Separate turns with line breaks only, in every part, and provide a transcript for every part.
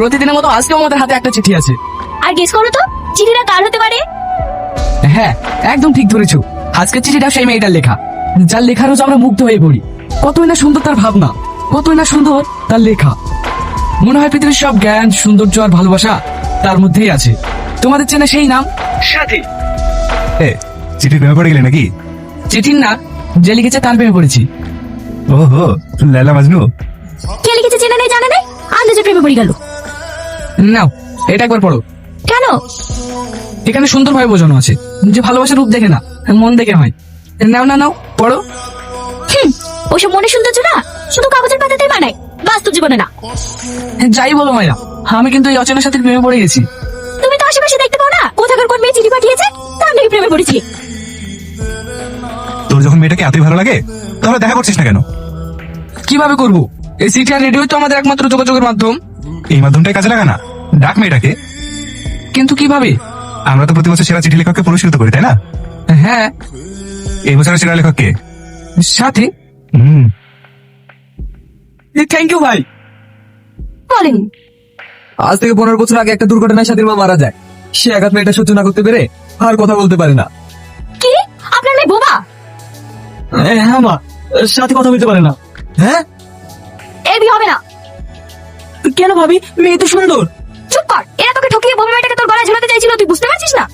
প্রতিদিনের মতো আজকেও আমাদের হাতে একটা চিঠি আছে।
আর গেস করো তো চিঠিটা কার হতে পারে?
হ্যাঁ একদম ঠিক ধরেছো। আজকের চিঠিটা সেই মেয়েটার লেখা। যার লেখার রোজ আমরা মুগ্ধ হয়ে পড়ি। কতই না সুন্দর তার ভাবনা কতই না সুন্দর তার লেখা। মনে হয় পৃথিবীর সব জ্ঞান সৌন্দর্য আর ভালোবাসা তার মধ্যেই আছে। তোমাদের চেনা সেই নাম? সাথী।
এ চিঠি প্রেমে পড়ে গেলে নাকি?
চিঠির না যে লিখেছে তার প্রেমে পড়েছি।
ওহো লালা মাজনু।
কে লিখেছে চেনা নেই জানা নেই? আন্দাজে প্রেমে পড়ে গেল।
নাও এটা একবার পড়ো।
কেন?
এখানে সুন্দর সুন্দরভাবে বোঝানো আছে যে ভালোবাসার রূপ দেখে না মন দেখে হয় নাও না নাও পড়ো।
ওসব মনে সৌন্দর্য না? শুধু কাগজের পাতাতেই বানায় বাস্তব জীবনে না।
যাই বলো মায়া আমি কিন্তু এই অচেনার সাথে প্রেমে পড়ে গেছি।
তুমি তো আশেপাশে দেখতে পাও না? কোথাকার কোন মেয়ে চিঠি পাঠিয়েছে? তার নাকি প্রেমে পড়েছি।
তোর যখন মেয়েটাকে এতই ভালো লাগে তাহলে দেখা করছিস না কেন?
কীভাবে করব? এই সিটি আর রেডিও তো আমাদের একমাত্র যোগাযোগের মাধ্যম।
এই মাধ্যমটাই কাজে লাগা না? ডাক মেয়েটাকে?
কিন্তু কীভাবে?
আমরা তো প্রতি বছর সেরা চিঠি লেখককে পুরস্কৃত করি তাই না?
হ্যাঁ।
এই বছরের সেরা লেখককে?
সাথে?
হুম।
থ্যাংক ইউ ভাই।
বলেন
আজ থেকে পনেরো বছর আগে একটা দুর্ঘটনায় স্বাধীন মা মারা যায়। সে আঘাত মেয়েটা সহ্য না করতে পেরে আর কথা বলতে পারে না।
কি? আপনার মেয়ে বোবা?
হ্যাঁ মা সাথে কথা বলতে পারে না। হ্যাঁ?
এ বিয়ে হবে না।
কেন ভাবি? মেয়ে তো সুন্দর।
কর। এরা তোকে ঠকিয়ে বোবা মেয়েটাকে তোর গলায় ঝুলাতে চাইছিল তুই বুঝতে পারছিস না?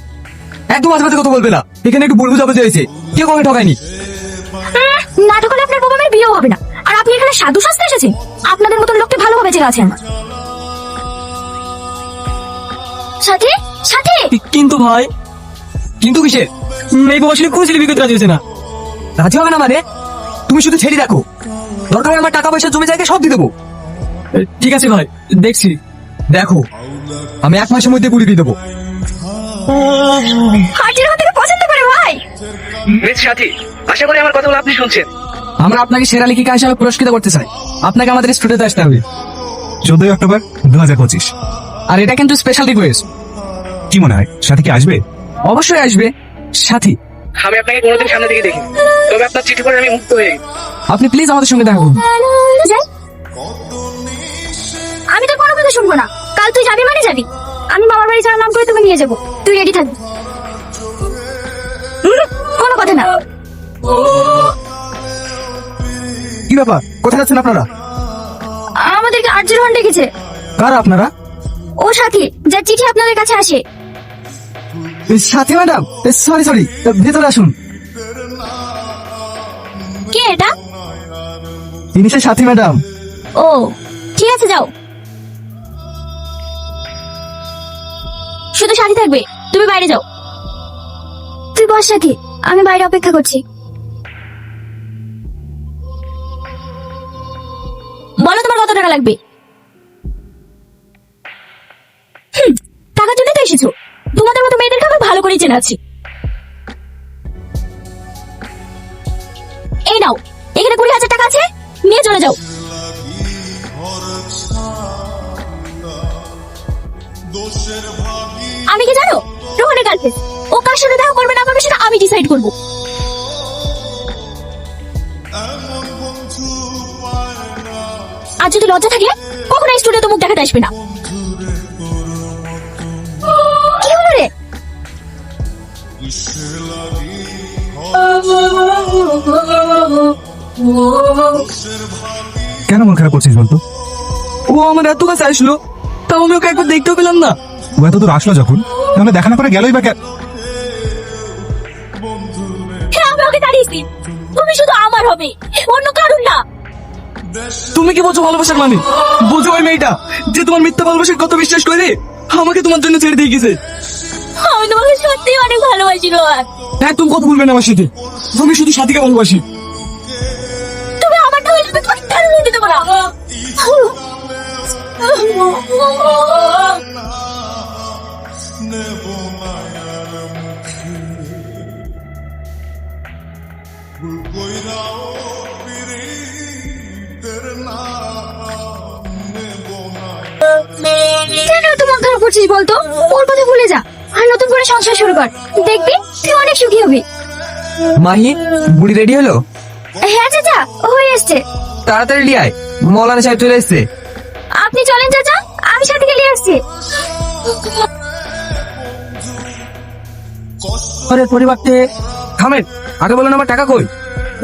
একদম মাঝে মাঝে কথা বলবে না। এখানে একটু ভুল বুঝাবুঝি হয়েছে। কেউ কাউকে ঠকায়নি।
আপনার মেয়ের বিয়েও হবে না। আর আপনি এখানে সাধু শাস্তে এসেছেন? আপনাদের মতন লোককে ভালোভাবে চেনা আছে আমার। সাথে? সাথে?
কিন্তু ভাই কিন্তু কিসে? মেয়ে বাবা শুনে কোনো ছেলে বিয়ে রাজি হয়েছে না? রাজি হবে না মানে? তুমি শুধু ছেড়ে রাখো দরকার আমার টাকা পয়সা জমি জায়গা সব দিয়ে দেবো। ঠিক আছে ভাই দেখছি। দেখো। আমি এক মাসের মধ্যে পুরি দিয়ে দেবো।
হার্টের থেকে পছন্দ করে ভাই।
মিস সাথী আশা করি আমার কথাগুলো আপনি শুনছেন। আমরা আপনাকে সেরা লেখিকা হিসাবে পুরস্কৃত করতে চাই। আপনাকে আমাদের স্টুডিওতে আসতে হবে।
চোদ্দই অক্টোবর দু হাজার পঁচিশ।
আর এটা কিন্তু স্পেশাল রিকোয়েস্ট
কি মনে হয় সাথে কি আসবে?
অবশ্যই আসবে। সাথী। আমি আপনাকে কোনোদিন সামনে দিকে দেখি তবে আপনার চিঠি পড়ে আমি মুক্ত হয়ে আপনি প্লিজ আমাদের সঙ্গে দেখা করুন।
নিয়ে যাব। তুই রেডি থাকবি কোনো কথা না।
কি ব্যাপার? কোথায় যাচ্ছেন আপনারা?
আমাদেরকে ডেকেছে
কার আপনারা?
ও সাথী যার চিঠি আপনাদের কাছে আসে।
সাথী ম্যাডাম সরি সরি ভেতরে আসুন।
কে এটা?
ইনি সাথী ম্যাডাম।
ও ঠিক আছে যাও। শুধু সাথী থাকবে। তুমি বাইরে যাও। তুই বস সাথী আমি বাইরে অপেক্ষা করছি। বলো তোমার কত টাকা লাগবে। টাকার জন্য তো এসেছ। তোমাদের মতো মেয়েদেরকে আমার ভালো করেই চেনা আছি। এই নাও এখানে কুড়ি হাজার টাকা আছে নিয়ে চলে যাও। আমি কি জানো? রোহনের গার্লফ্রেন্ড ও কার সাথে দেখা করবে না করবে সেটা আমি ডিসাইড করব। আর যদি লজ্জা থাকে কখনো এই স্টুডিওতে মুখ দেখাতে আসবে না। কি হলো রে?
কেন মন খারাপ করছিস বলতো?
ও আমার এত কাছে আসলো। তাও আমি ওকে একবার দেখতেও পেলাম না।
ও এত দূর আসলো যখন? তাহলে দেখা না করে গেলই বা কে-
হ্যাঁ আমি ওকে তাড়িয়েছি তুমি শুধু আমার হবে অন্য কারণ না।
তুমি কি বলছো ভালোবাসার মানে? বুঝো ওই মেয়েটা যে তোমার মিথ্যা ভালোবাসার কত বিশ্বাস করে আমাকে তোমার জন্য ছেড়ে দিয়ে গেছে।
আমি তোমাকে সত্যি অনেক ভালোবাসি রোহান।
হ্যাঁ তুমি কথা বলবে না আমার সাথে। তুমি শুধু সাথীকে ভালোবাসি।
তুমি কেন এত মন খারাপ করছিস বলতো? ওর কথা ভুলে যা। আর নতুন করে সংসার শুরু কর। দেখবি তুই অনেক সুখী হবি।
মাহি বুড়ি রেডি হলো?
হ্যাঁ চাচা হয়ে এসছে।
তাড়াতাড়ি লিয়ায় মৌলানা সাহেব চলে এসছে।
আপনি চলেন চাচা। আমি সাথে গেলে
আসছি। পরিবর্তে থামেন। আগে বলেন আমার টাকা কই?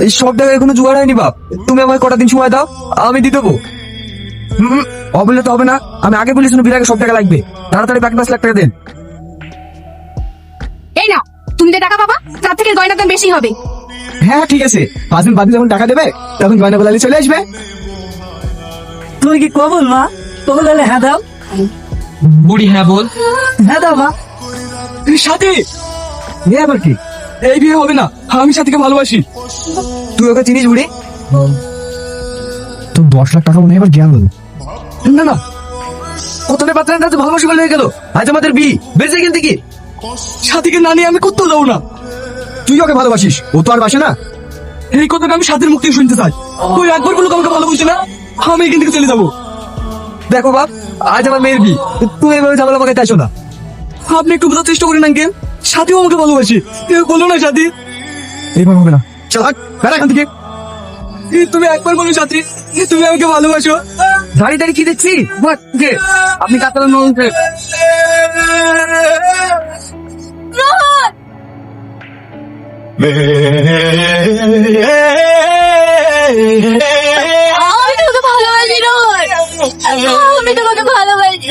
এই সব জোগাড় হয়নি বাপ। তুমি আমায় কটা দিন সময় দাও আমি দিয়ে দেবো। অবলে তো হবে না। আমি আগে বলি বিরাগে সব টাকা লাগবে। তাড়াতাড়ি ব্যাগ পাঁচ লাখ টাকা দেন।
এই না তুমি যে টাকা পাবা তার থেকে গয়নার দাম বেশি হবে।
হ্যাঁ ঠিক আছে। পাঁচ দিন যখন টাকা দেবে তখন গয়না বলালে চলে আসবে। তুমি কি কবল মা? কবল হলে হ্যাঁ দাও।
বুড়ি হ্যাঁ বল।
হ্যাঁ দাও মা।
তুমি সাথে!
এ আবার কি?
এই বিয়ে হবে না। আমি সাথীকে ভালোবাসি।
তুই ওকে চিনিস বুড়ি? তো দশ লাখ টাকা মনে হয় এবার গেল না না। কতটা তো ভালোবাসা বলে গেল? আজ আমাদের বি বেঁচে গেল কি
সাথীকে না নিয়ে আমি কোথাও যাব না।
তুই ওকে ভালোবাসিস। ও তো আর বাসে না।
এই কথাটা আমি সাথীর মুখ থেকে শুনতে চাই। তুই একবার বলুক আমাকে ভালোবাসি না? আমি এখান থেকে চলে যাব।
দেখো বাপ আজ আমার মেয়ের বি তুই এভাবে ঝামেলা পাকাইতে আসো না।
আপনি একটু বোঝার চেষ্টা করেন আঙ্কেল সাথীও আমাকে ভালোবাসি। বলো না সাথী।
এইবার হবে না। চল বেড়া এখান থেকে।
তুমি একবার বলো সাথী। তুমি আমাকে ভালোবাসো।
দাঁড়িয়ে দাঁড়িয়ে কি দেখছি? আপনি কাতার
ভালোবাসি রোহন! আমি তোমাকে ভালোবাসি।